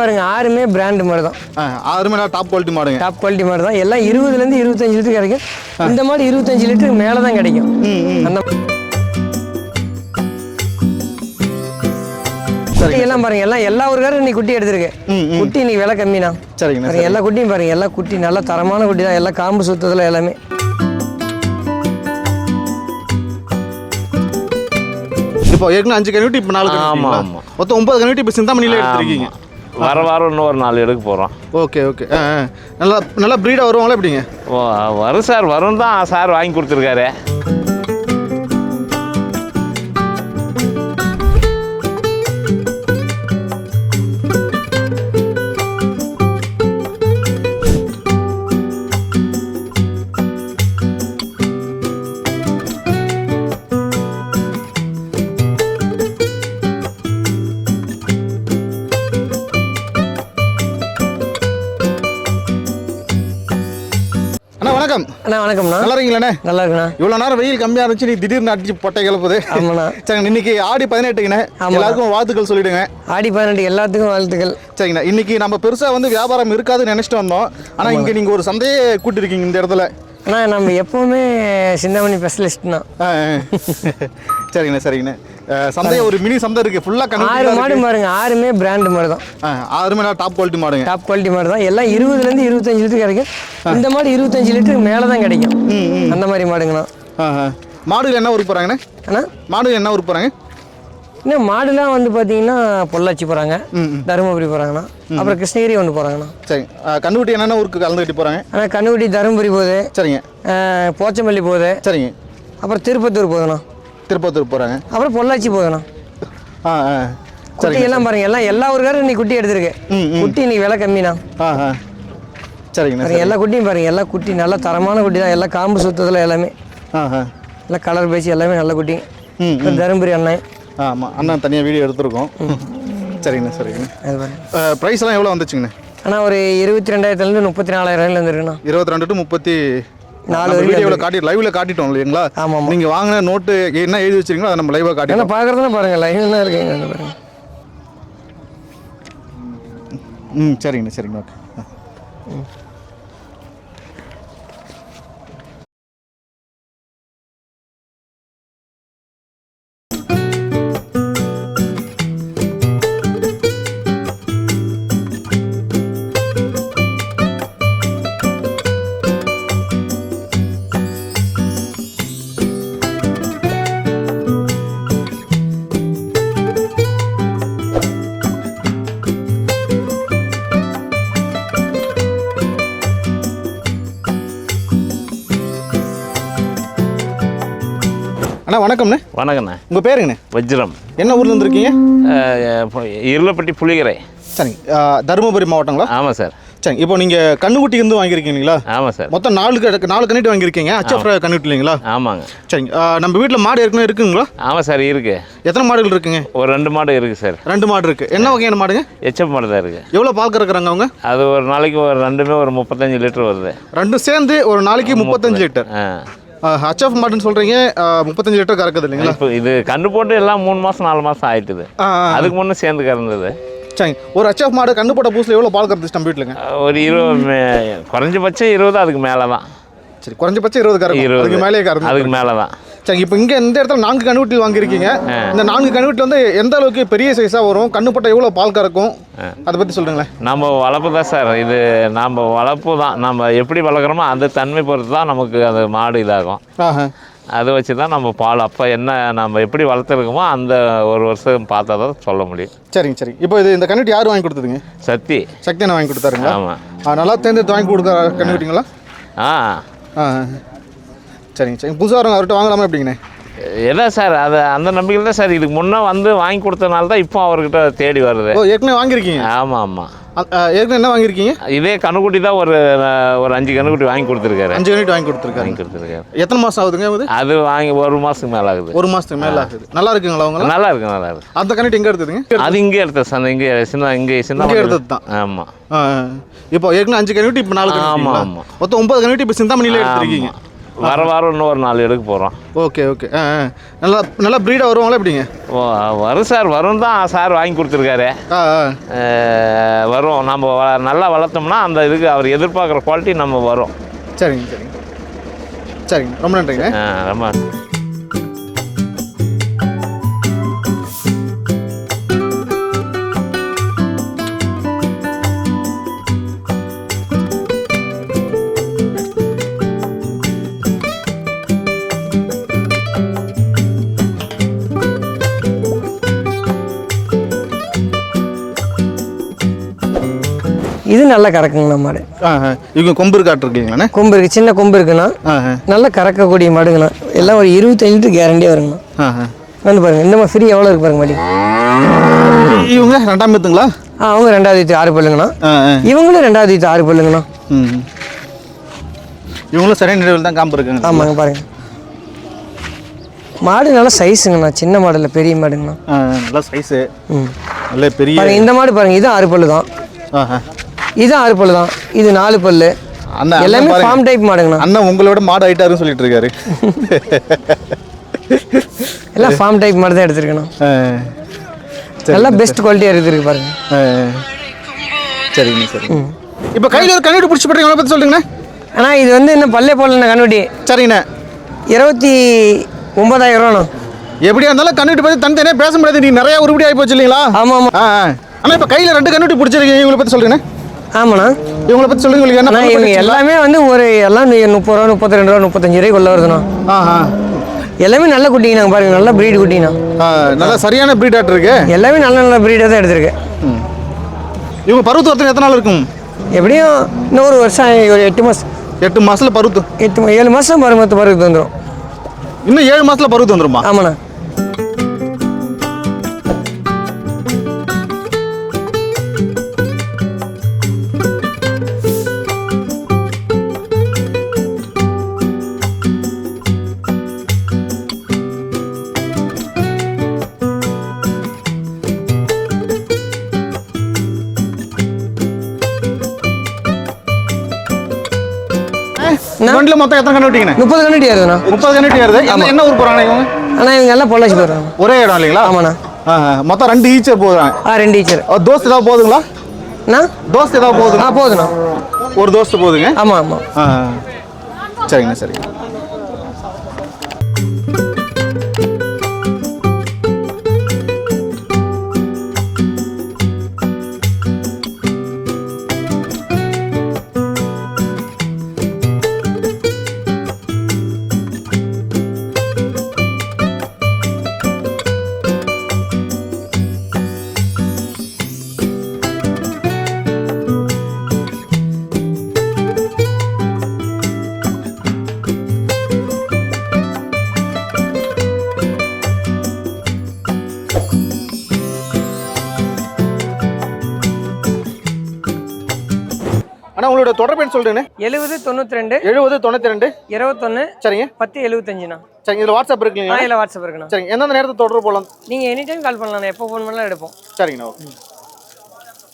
பாருங்க ஆறுமே பிராண்ட் மாடு தான் ஆறுமே நல்லா டாப் குவாலிட்டி மாடுங்க டாப் குவாலிட்டி மாடு தான் எல்லாம் இருபதுலேருந்து இருபத்தஞ்சு லிட்டர் கிடைக்கும். இந்த மாடு இருபத்தஞ்சு லிட்டருக்கு மேலே தான் கிடைக்கும் அந்த குட்டி எல்லாம் பாருங்க. எல்லாம் எல்லா ஊருக்காரும் இன்னைக்கு குட்டி எடுத்திருக்கு. குட்டி இன்னைக்கு விலை கம்மி தான் சரிங்கண்ணா பாருங்க எல்லா குட்டியும் பாருங்க. எல்லா குட்டி நல்ல தரமான குட்டி தான். எல்லாம் காம்பு சுத்தத்தில் எல்லாமே. இப்போ ஏற்கனவே அஞ்சு கன்னியூட்டி இப்போ நாலு ஆமா, கன்னியூட்டி ஆமா. மொத்தம் ஒன்பது கன்னியூட்டி இப்போ சிந்தாமணியில் எடுத்திருக்கீங்க. வர வாரம் இன்னும் ஒரு நாலு எடுக்க போகிறோம் ஓகே ஓகே. நல்லா நல்லா ப்ரீடாக வருவாங்களா எப்படிங்க? வரும் சார் வரும் தான் சார் வாங்கி கொடுத்துருக்காரு. அண்ணா வணக்கம்ண்ணா. நல்லா இருக்கீங்களாண்ணே நல்லா இருக்குண்ணா இவ்வளோ நேரம் வெயில் கம்மியாக இருந்துச்சு நீ திடீர்னு அடிச்சு பொட்டை கிளப்புது. ஆமாண்ணா. சரிங்க இன்னைக்கு ஆடி பதினெட்டுங்கண்ணே. எல்லாருக்கும் வாழ்த்துக்கள் சொல்லிடுங்க. ஆடி பதினெட்டு எல்லாத்துக்கும் வாழ்த்துக்கள். சரிங்கண்ணா இன்னைக்கு நம்ம பெருசாக வந்து வியாபாரம் இருக்காதுன்னு நினச்சிட்டு வந்தோம். ஆனால் இங்கே நீங்கள் ஒரு சந்தையே கூட்டிருக்கீங்க இந்த இடத்துல. அண்ணா நம்ம எப்போவுமே சிந்தாமணி ஸ்பெஷலிஸ்ட்னா. சரிங்கண்ணா சரிங்கண்ணா. அஹ், சந்தையை ஒரு மினி சந்தை இருக்குது ஃபுல்லாக ஆறு மாடு பாருங்க ஆறுமே பிராண்ட் மாடு தான் ஆறுமே நல்லா டாப் குவாலிட்டி மாடுங்க. டாப் குவாலிட்டி மாடு தான் எல்லாம் இருபதுலேருந்து இருபத்தஞ்சு லிட்டர் கிடைக்கும். இந்த மாடு இருபத்தஞ்சு லிட்டருக்கு மேலே தான் கிடைக்கும் அந்த மாதிரி மாடுங்கண்ணா. மாடுகள் என்ன ஊருக்கு போகிறாங்கண்ணே அண்ணா? மாடுகள் என்ன ஊருக்கு போகிறாங்க இன்னும் மாடுலாம் வந்து பார்த்தீங்கன்னா பொள்ளாச்சி போகிறாங்க தருமபுரி போகிறாங்கண்ணா அப்புறம் கிருஷ்ணகிரி ஒன்று போகிறாங்கண்ணா சரி. கண்ணுக்குட்டி என்னென்ன ஊருக்கு கலந்து கட்டி போகிறாங்க ஆனால் கண்ணுக்குட்டி தருமபுரி போகுது. சரிங்க. போச்சம்பள்ளி போகுது. சரிங்க. அப்புறம் திருப்பத்தூர் போகுதுண்ணா. திருப்பத்தூர் போகிறாங்க அப்புறம் பொள்ளாச்சி போகுதுண்ணா ஆ ஆ. குட்டி எல்லாம் பாருங்க எல்லாம் எல்லா ஊருக்காரும் இன்னைக்கு குட்டி எடுத்திருக்கு. குட்டி இன்னைக்கு விலை கம்மிண்ணா ஆ ஆ. சரிங்கண்ணா எல்லா குட்டியும் பாருங்க எல்லா குட்டி நல்ல தரமான குட்டி தான் எல்லாம் காம்பு சுத்தத்தில் எல்லாமே. ஆ ஆ. எல்லாம் கலர் பேசி எல்லாமே நல்ல குட்டி. தருமபுரி அண்ணன். ஆமாம் அண்ணன் தனியாக வீடியோ எடுத்திருக்கோம். சரிங்கண்ணா சரிங்கண்ணா. ப்ரைஸ்லாம் எவ்வளோ வந்துச்சுங்கண்ணா? ஆனால் ஒரு இருபத்தி ரெண்டாயிரத்துலேருந்து முப்பத்தி நாலாயிரம் வந்துருக்குண்ணா. இருபத்தி ரெண்டு டு முப்பத்தி நாலு வீடியோவில் காட்டி லைவ்ல காட்டிட்டோம் இல்லைங்களா? ஆமாம் நீங்கள் வாங்கின நோட்டு என்ன எழுதி வச்சிருக்கீங்களோ அதை நம்ம லைவாக காட்டிட்டோம். பார்க்குறதுனா பாருங்க லைன் தான் இருக்குங்க அந்த பாருங்க. ம் சரிங்கண்ணா சரிங்கண்ணா ஓகே அண்ணா வணக்கம்ண்ணே. வணக்கண்ணே உங்கள் பேருங்கண்ணே. வஜ்ரம். என்ன ஊர்ல இப்போ இருளப்பட்டி புளிகரை. சரிங்க. தருமபுரி மாவட்டங்களா? ஆமாம் சார். சரிங்க. இப்போ நீங்கள் கண்ணுக்குட்டி இருந்து வாங்கியிருக்கீங்களா? ஆமாம் சார். மொத்தம் நாலு நாலு கண்ணிட்டு வாங்கியிருக்கீங்க. அச்சப் கண்ணிட்டு இல்லைங்களா? ஆமாங்க. சரிங்க. ஆ, நம்ம வீட்டில் மாடு ஏற்கனவே இருக்குங்களா? ஆமாம் சார் இருக்கு. எத்தனை மாடுகள் இருக்குங்க? ஒரு ரெண்டு மாடு இருக்குது சார். ரெண்டு மாடு இருக்கு. என்ன வகையான மாடுங்க? எச்எப் மாடு தான் இருக்குது எவ்வளோ பால் கறக்குறாங்க அவங்க? அது ஒரு நாளைக்கு ஒரு ரெண்டுமே ஒரு முப்பத்தஞ்சு லிட்டர் வருது. ரெண்டும் சேர்ந்து ஒரு நாளைக்கு முப்பத்தஞ்சு லிட்டர். ஆ. ஹச்எஃப் மாடுன்னு சொல்கிறீங்க முப்பத்தஞ்சு லிட்டர் கறக்குது இல்லைங்களா? இப்போ இது கண்டு போட்டு எல்லாம் மூணு மாதம் நாலு மாதம் ஆயிட்டுது. அதுக்கு முன்னே சேர்ந்து கறந்தது. சரிங்க. ஒரு ஹச்எஃப் மாடு கண்ணு போட்ட பூசில் எவ்வளோ பால் கறந்துச்சு நம்ம வீட்டிலுங்க? ஒரு இருபது குறைஞ்சபட்சம் இருபது அதுக்கு மேலே தான் சரி குறைஞ்சபட்சம் இருபது கறக்கும். இருபது. மேலே கறந்து அதுக்கு மேலே தான் சரி இப்போ இங்கே இந்த இடத்துல நான்கு கண்ணுக்குட்டி வாங்கியிருக்கீங்க. இந்த நான்கு கண்ணுக்குட்டி வந்து எந்த அளவுக்கு பெரிய சைஸாக வரும்? கண்ணு போட்ட எவ்வளோ பால் கறக்கும்? அதை பற்றி சொல்லுங்களேன். நம்ம வளர்ப்பு தான் சார். இது நம்ம வளர்ப்பு தான். நம்ம எப்படி வளர்க்குறோமோ அந்த தன்மை பொறுத்து தான் நமக்கு அது மாடு இதாகும். அதை வச்சு தான் நம்ம பால். அப்போ என்ன நம்ம எப்படி வளர்த்துருக்கோமோ அந்த ஒரு வருஷம் பார்த்தா தான் சொல்ல முடியும். சரிங்க சரி. இப்போ இது இந்த கண்ணுட்டி யார் வாங்கி கொடுத்ததுங்க? சத்தி சக்தி அண்ணா வாங்கி கொடுத்தாருங்களா? ஆமாம் ஆ, நல்லா தேர்ந்தெடுத்து வாங்கி கொடுக்குற கண்ணுக்குட்டிங்களா ஆ. சரிங்க சரி புதுசாக வரவங்க அவர்கிட்ட வாங்கலாமா எப்படிங்கண்ணே? எதான் சார் அது அந்த நம்பிக்கையில் தான் சார். இதுக்கு முன்னே வந்து வாங்கி கொடுத்தனால தான் இப்போ அவர்கிட்ட தேடி வருது. ஓ ஏற்கனவே வாங்கியிருக்கீங்க? ஆமாம் ஆமாம் ஏற்கனவே என்ன வாங்கியிருக்கீங்க? இதே கண்ணுக்குட்டி தான் ஒரு ஒரு அஞ்சு கண்ணுக்குட்டி வாங்கி கொடுத்துருக்காரு. அஞ்சு கண்ணுட்டி வாங்கி கொடுத்துருக்காரு. வாங்கி கொடுத்துருக்காரு. எத்தனை மாதம் ஆகுதுங்க அது? அது வாங்கி ஒரு மாதத்துக்கு மேலே ஆகுது. ஒரு மாதத்துக்கு மேலே ஆகுது. நல்லா இருக்குங்களா அவங்க நல்லா இருக்கு நல்லா இருக்கு. அந்த கண்ணுட்டி எங்கே எடுத்ததுங்க அது இங்கே எடுத்த சார். இங்கே சின்ன இங்கே சின்ன இங்கே எடுத்தது தான். ஆமாம். இப்போ ஏற்கனவே அஞ்சு கண்ணுட்டி இப்போ நாலு ஆமா, கண்ணுட்டி ஆமா. மொத்தம் ஒன்பது கண்ணுட்டி இப்போ சிந்தாமணியில் எடுத்திருக்கீங்க. வர வாரம் இன்னொரு நாலு எடுக்க போகிறோம் ஓகே ஓகே. ஆ ஆ. நல்லா நல்லா ப்ரீடாக வருவாங்களா எப்படிங்க? வரும் சார் வரும் தான் சார் வாங்கி கொடுத்துருக்காரு. ஆ ஆ. அஹ், வரும். நம்ம வ- நல்லா வளர்த்தோம்னா அந்த இதுக்கு அவர் எதிர்பார்க்குற குவாலிட்டி நம்ம வரும். சரிங்க சரிங்க. சரிங்க. ரொம்ப நன்றிங்க. ஆ, ரொம்ப இது நல்லா கறக்குங்கண்ணா மாடு? இவங்க கொம்பு காட்டிருக்கீங்களாண்ணே கொம்பு இருக்குது சின்ன கொம்பு இருக்குண்ணா. நல்லா கறக்கக்கூடிய மாடுங்கண்ணா. எல்லாம் ஒரு இருபத்தஞ்சு லிட்டர் கேரண்டியாக வருங்கண்ணா. வந்து பாருங்க இந்த மாதிரி ஃப்ரீ எவ்வளோ இருக்கு பாருங்க மாடி? இவங்க ரெண்டாம் பேத்துங்களா? ஆ அவங்க ரெண்டாவது வீட்டு ஆறு பல்லுங்கண்ணா. இவங்களும் ரெண்டாவது வீட்டு ஆறு பல்லுங்கண்ணா. இவங்களும் சரியான நிலையில் தான் காம்பு இருக்குங்க. ஆமாங்க பாருங்க. மாடு நல்லா சைஸுங்கண்ணா சின்ன மாடு இல்லை பெரிய மாடுங்கண்ணா. நல்ல சைஸு நல்ல பெரிய இந்த மாடு பாருங்க இது ஆறு பல்லு தான். இது ஆறு பல்லு தான். இது நாலு பல்லு. அண்ணன் எல்லாமே. ஃபார்ம் டைப் மாடுங்கண்ணா. அண்ணன் உங்களோட மாடு ஆயிட்டாருன்னு சொல்லிட்டு இருக்காரு எல்லாம் ஃபார்ம் டைப் மாடு தான் எடுத்திருக்கணும். நல்லா பெஸ்ட் குவாலிட்டியாக எடுத்துருக்கு பாருங்க. சரிங்க. சரி இப்போ கையில் ஒரு கண்ணீடு பிடிச்சி போட்டீங்க பற்றி சொல்லுங்கண்ணே. ஆனால் இது வந்து இன்னும் பல்லே போடலண்ணா கண்ணுட்டி சரிங்கண்ணே. இருபத்தி ஒன்பதாயிரம் ரூபாண்ணா. எப்படியா இருந்தாலும் கண்ணீட்டு பற்றி தனித்தனியாக பேச முடியாது. நீ நிறைய உருப்படி ஆகி போச்சு இல்லைங்களா? ஆமாம் ஆமாம் ஆ ஆ. அண்ணா இப்போ கையில் ரெண்டு கண்ணூட்டி பிடிச்சிருக்கீங்க. இவங்களை பற்றி சொல்லுங்கண்ணே. ஆமாண்ணா. இவங்களை பற்றி சொல்லுங்க உங்களுக்கு என்ன இவங்க? எல்லாமே வந்து ஒரு எல்லாம் முப்பது ரூபா முப்பத்தி ரெண்டு ரூபா முப்பத்தஞ்சு ரூபாய்க்குள்ள வருதுண்ணா. எல்லாமே நல்ல குட்டிங்கண்ணா பாருங்க நல்ல ப்ரீடு குட்டிங்கண்ணா. நல்ல சரியான ப்ரீட் ஆட் இருக்கு. எல்லாமே நல்ல நல்ல ப்ரீடாக தான் எடுத்திருக்கு. இவங்க பருவத்து வரத்துக்கு எத்தனை நாள் இருக்கும்? எப்படியும் இன்னும் ஒரு வருஷம் ஒரு எட்டு மாதம் எட்டு மாசத்துல பருவத்து? எட்டு ஏழு மாதம் மருமத்து பருவத்து வந்துடும் இன்னும் ஏழு மாசத்துல பருவத்து வந்துருமா? ஆமாண்ணா. வண்டியில் மொத்தம் எத்தனை கண்டுபிடிங்கண்ணே முப்பது கண்ணுட்டி வருதுண்ணா முப்பது கண்டுபிடி வருது என்ன என்ன ஊர் போகிறாங்க இவங்க? ஆனால் இவங்க எல்லாம் பொள்ளாச்சி போயிடுறாங்க. ஒரே இடம் இல்லைங்களா? ஆமாண்ணா. ஆ, ஆ. மொத்தம் ரெண்டு ஈச்சர் போதுறாங்க ஆ ரெண்டு டீச்சர் தோஸ்து ஏதாவது போதுங்களா அண்ணா? தோஸ்து ஏதாவது ஆ போதுங்க போதுண்ணா ஒரு தோஸ்து போதுங்க ஆமாம் ஆமாம் ஆ, ஆ. சரிங்கண்ணா சரிங்க அண்ணா உங்களோட தொடர்பு சொல்றேண்ணே எழுபது தொண்ணூற்றி ரெண்டு எழுபது தொண்ணூற்றி ரெண்டு இருபத்தொன்று சரிங்க. பத்து எழுபத்தஞ்சுண்ணா சரிங்க இதில் வாட்ஸ்அப் இருக்குங்களா இல்லை வாட்ஸ்அப் இருக்குண்ணா. சரிங்க எந்தெந்த நேரத்தில் தொடர்பு போகலாம் நீங்கள் எனி டைம் கால் பண்ணலாம் எப்போ ஃபோன் பண்ணலாம் எடுப்போம். சரிங்கண்ணா ஓகே.